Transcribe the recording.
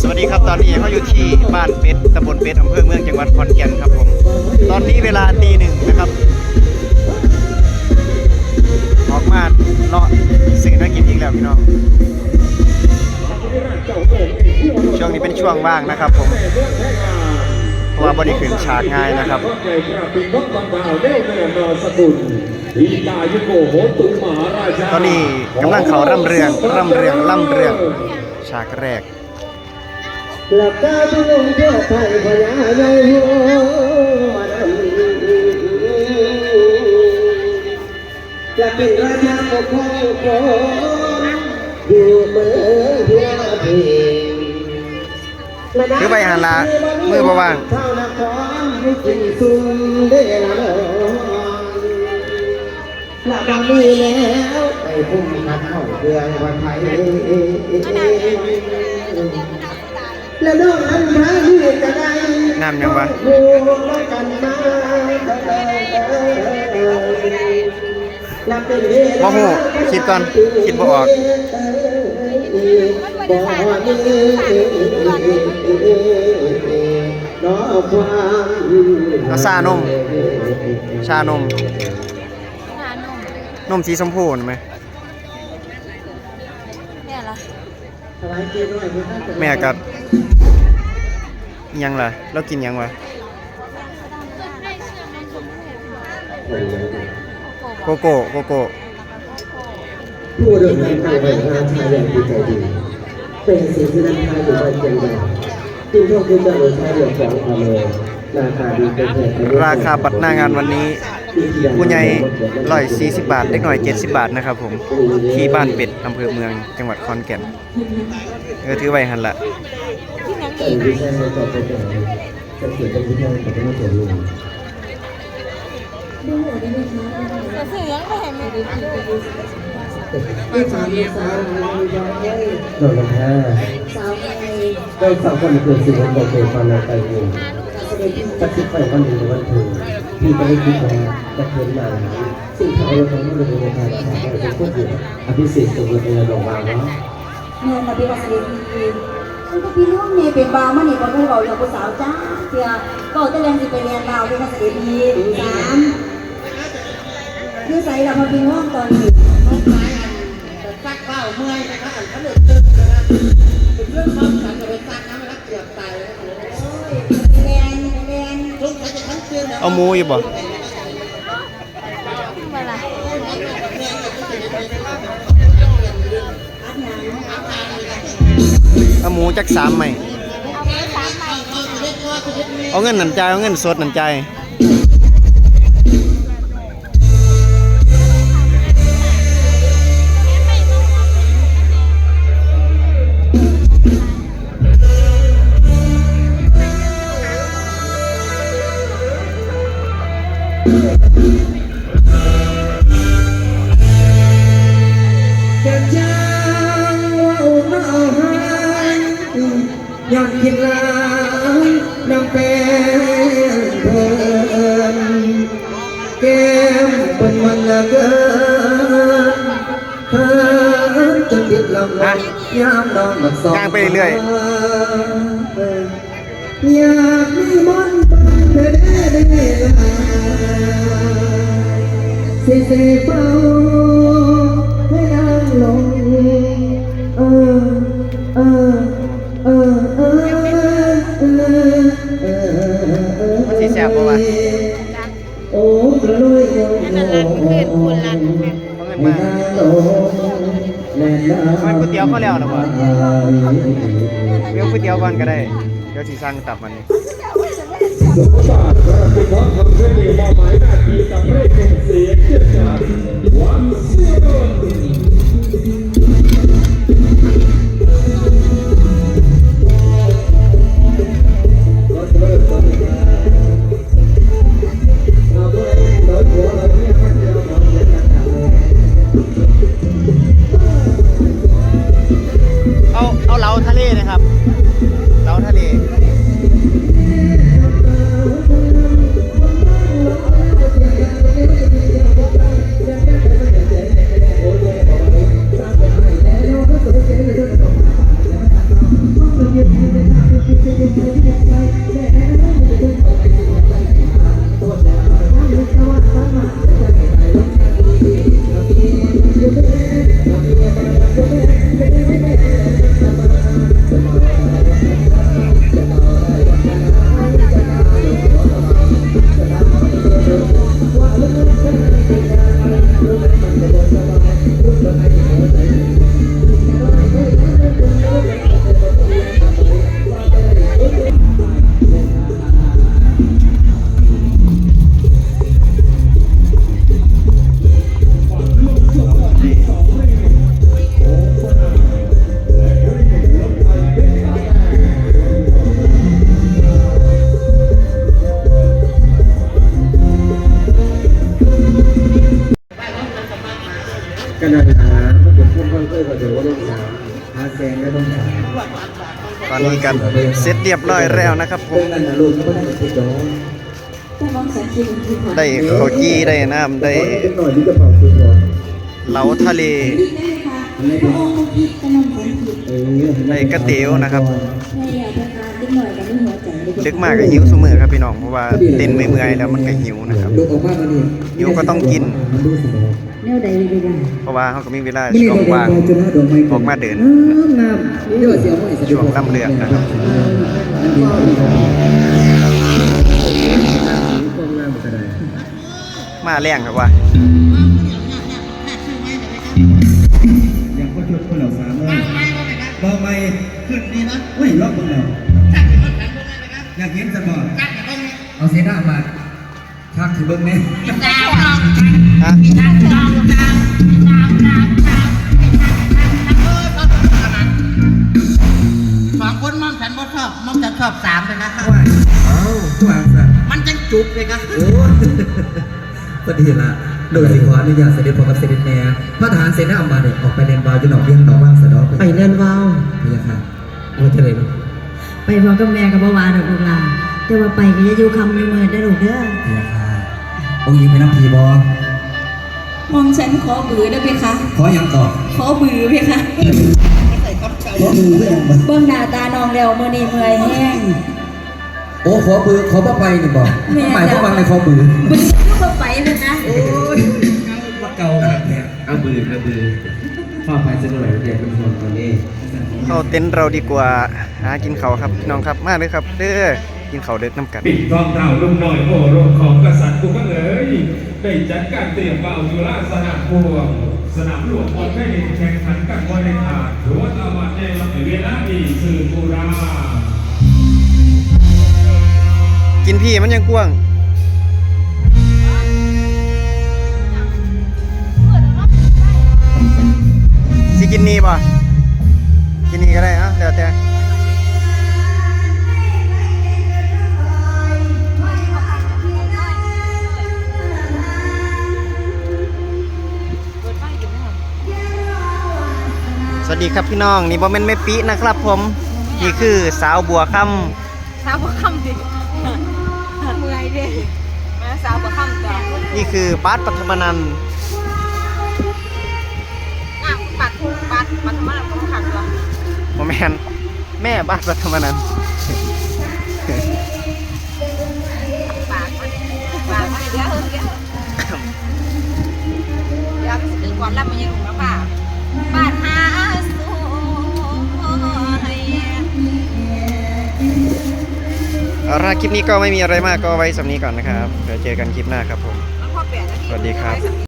สวัสดีครับตอนนี้เขาอยู่ที่บ้านเป็ดตำบลเป็ดอำเภอเมืองจังหวัดขอนแก่นครับผม ตอนนี้เวลาตีหนึ่งนะครับ ออกมาเลาะซื้อนักกินอีกแล้วพี่น้องช่วงนี้เป็นช่วงว่างนะครับผม ราะว่าบริขึ้นฉากง่ายนะครับใหญ่กระปิงนกบันดาวเน่วแน่นอนสกุลอีกายุโกโหตุมหาราชาตอนนี้กำลังเขาร่ำเรืองร่ำเรืองร่ำเรืองฉากแรกหลับตาทุกคนทั่วไทยพญาใหญ่หัวดำจะเป็นราชาปกครองคนอยู่เมืองเพียงเพ ลคือไปหาละมือบ่ว่างเท่านครให้กินซุ่มได้ละเนาะหลับมีแล้วไปพุ่มขัดห้องเครื่องวันไทยแล้วน้องนั้นมาที่จะได้น้ำยังวะโอ้กันมานับเป็นเวลาบ่ฮู้คิดก่อน คิดบ่ออก บ่มีน้อความเอาซานม ชานมทานนมนมสีชมพูเห็นไหมเนี่ยละสบายใจหน่อยเพื่อนแม่กับยังล่ะเรากินยังวะโกโก้โกโก้ ผู้เดินทางไปในทางชายแดนที่ใจดี เป็นสิ่งที่นำทางอยู่บนเชียงใหม่จึงต้องคือจะเลยใช้เรื่องของอเมริราคาดีเป็นแพงราคาบัตรหน้างานวันนี้ผู้ใหญ่ร้อยสี่สิบบาทเด็กหน่อยเจ็ดสิบบาทนะครับผมที่บ้านเป็ดอำเภอเมืองจังหวัดขอนแก่นเออถือไว้หันละที่นังเออีอกที่ใช้ในจอเป็นแบบจะเขียนเป็นที่นั่งแต่ไม่เขียนเลย จะซื้เห็นมีดีดีไม่สามสามโดนสาวคนเกิดสิ่งที่บอกเป็นความในใจเองจะคิดไปวันหนึ่งวันถึงพี่จะได้คิดว่าจะเกินมาสิ่งที่เราทำให้เราในการขายได้เป็นพวกอยู่อภิสิทธิ์ตัวเป็นระดับวางว่าะเมื่อมาเป็นวัสดุดีฉันก็พี่น้องเนี่ยเป็นบาวมานี่ก็ไม่บอกอย่างผู้สาวจ้าเสียก็จะเรียนสิไปเรียนบาวเป็นวัสดุดีสามคือใส่เราพอพี่น้องตอนนี้ ซักเป้าเมื่อยนะคะอันเขาเดือดตึ๊บนะคะเป็นเรื่องความสันจะไปซักน้ำมันรักเกือบตายแล้วโอ้ยเรียนเรียนทุกคนจะทั้งเตือนเอาหมูอยู่บ่เมื่อไหร่เอาหมูจักสามไหมเอาไปสามใบเอาเงินหนันใจายเอาเงินสดหนันใจ ฮะย่ามนอนสองย่างไปเรื่อยอยากมีมันเธอได้ได้ลาเสียเสียเบาให้นางลง เดี๋ยวก๋วยเตี๋ยวก่อนก็ได้ เดี๋ยวสีสั่งตับมันนี่สมบัติกระปิงนกทำเพื่อมอบหมายหน้าที่กับพระเอกเสียงเกียวันเสียง ตอนนี้กันเสร็จเรียบร้อยแล้วนะครับผมได้ข้าวจี้ได้น้ำได้เหลาทะเลได้กระเตี๋ยวนะครับดึกมากก็หิวเสมอครับพี่น้องเพราะว่าเต้นเมื่อยแล้วมันก็หิวนะครับหิวก็ต้องกิน แนวใดเลยบ้างเพราะว่าเขาก็มีเวลานี่ช่วงเราว่างเดินจนหน้าดอกไม้ออกมาเดินงามเดี๋ยวเสียวไม่ช่วงลำเลืองนะครับความงามก็ได้มาแรงครับว่าอย่างคนชดคนเหล่าสามเลยลองไม่ขึ้นดีนะเฮ้ยรอบคนเหล่าอยากเห็นสมองเอาเสียหน้ามา ชักถือเบิ้งเนี่ยฮะสองคนมอมฉันบ่ชอบมอมฉันชอบสามเลยนะครับว่าเอ้าตัวอักษรมันจังจุกเลยครับโอ้พอดีละโดยสิขออนุญาตเสด็จพ่อกับเสด็จแม่พระทหารเสนาอำมาตย์เนี่ยออกไปเรียนบาวจนออกเรียงดอกว่างสะดอกไปเรียนบาวพะยะค่ะว่าจะเลยเนาะไปพร้อมกับแม่กับบ่าวาดอกลูกหลานแต่ว่าไปก็อย่าอยู่คำอยู่มือได้อลูกเด้อพะยะค่ะ องค์หญิงเป็นน้ำผีบอมองฉันขอบือได้ไหมคะ ขออย่างก่อนขอบือไหมคะขอมือเพื่อนบ่เบื้องหน้าตาน้องแล้วมื่อนี้เมื่อยแห้งโอ้ขอมือขอบ่ไปนี่บอกแม่หมายความว่าในขอมือบือก็ไปเลยนะโอ้ยว่าเก่าแบบเนี้ยเอามือเอามือฟ้าไปสักหน่อยเดี๋ยวเป็นคนตอนนี้ เข้าเต็นท์เราดีกว่าหากินเขาวครับพี่น้องครับมาเลยครับเด้อ กินเขาวเด็กน้ำกันปิดทองเท่าลุงหน่อยโอรสของกษัตริย์กูก็เลยได้จัดการเตรียมเป่าอยู่ล่าสนามพวงสนามหลวงบอลแม่เด็กแข่งขันกันบอลในถาดหรือว่าตะวันในลำเวลาดีสื่อบูรากินพี่มันยังกว้างสิกินนี่ป่ะกินนี่ก็ได้นะเดี๋ยวแต่ ดีครับพี่น้อง นี่บอมเมนไม่ปีนะครับผม นี่คือสาวบัวคำสาวบ่คำดิเมื่อยเด้แม่สาวบ่คำจ้ะนี่คือปาร์ตปัทมนันท์อะปัดปัดปัดมาแล้วก็ขังตัวโมแมนแม่บ้านปัทมนันท์ เอาละคลิปนี้ก็ไม่มีอะไรมากก็ไว้สำนี้ก่อนนะครับเดี๋ยวเจอกันคลิปหน้าครับผมมันพอแปดนาทีสวัสดีครับ